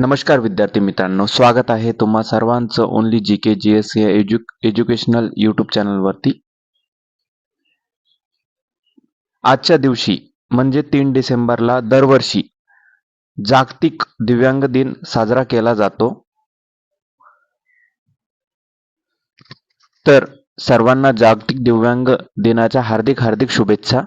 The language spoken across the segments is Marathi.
नमस्कार विद्यार्थी मित्रांनो स्वागत आहे तुम्हा सर्वांचं only G K G S या एज्यु एज्युकेशनल यूट्यूब चॅनलवरती आजच्या दिवशी म्हणजे तीन डिसेंबरला दरवर्षी जागतिक दिव्यांग दिन साजरा केला जातो. तर सर्वांना जागतिक दिव्यांग दिनाच्या हार्दिक हार्दिक शुभेच्छा.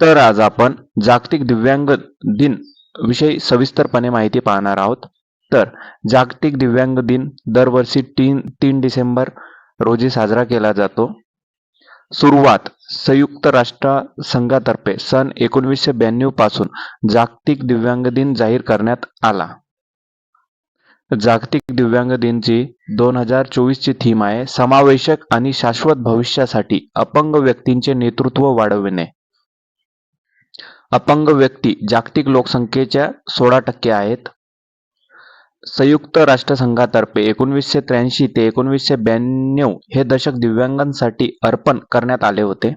तर आज आपण जागतिक दिव्यांग दिन विषयी सविस्तरपणे माहिती पाहणार आहोत. तर जागतिक दिव्यांग दिन दरवर्षी तीन तीन डिसेंबर रोजी साजरा केला जातो. सुरुवात संयुक्त राष्ट्र संघातर्फे सन एकोणीसशे ब्याण्णवपासून जागतिक दिव्यांग दिन जाहीर करण्यात आला. जागतिक दिव्यांग दिनची दोन हजार चोवीसची थीम आहे समावेशक आणि शाश्वत भविष्यासाठी अपंग व्यक्तींचे नेतृत्व वाढविणे. अपंग व्यक्ती जागतिक लोकसंख्येच्या सोळा टक्के आहेत. संयुक्त राष्ट्रसंघातर्फे एकोणवीसशे त्र्याऐंशी ते एकोणवीसशे ब्याण्णव हे दशक दिव्यांगांसाठी अर्पण करण्यात आले होते.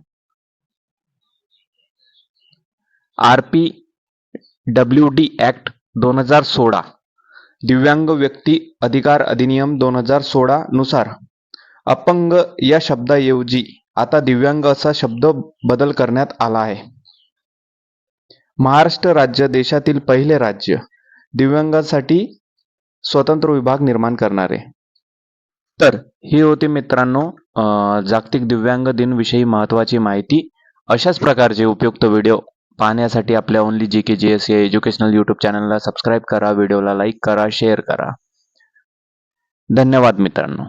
R P W D act दोन हजार सोळा दिव्यांग व्यक्ती अधिकार अधिनियम दोन हजार सोळा नुसार अपंग या शब्दाऐवजी आता दिव्यांग असा शब्द बदल करण्यात आला आहे. महाराष्ट्र राज्य देशातील पहिले राज्य. दिव्यांगांसाठी स्वतंत्र विभाग निर्माण करणारे. तर ही होती मित्रांनो जागतिक दिव्यांग दिनविषयी महत्त्वाची महत्वाची माहिती. अशाच प्रकारचे उपयुक्त व्हिडिओ पाहण्यासाठी आपल्या only G K G S या एज्युकेशनल यूट्यूब चॅनलला सबस्क्राईब करा व्हिडिओला लाईक करा शेअर करा. धन्यवाद मित्रांनो.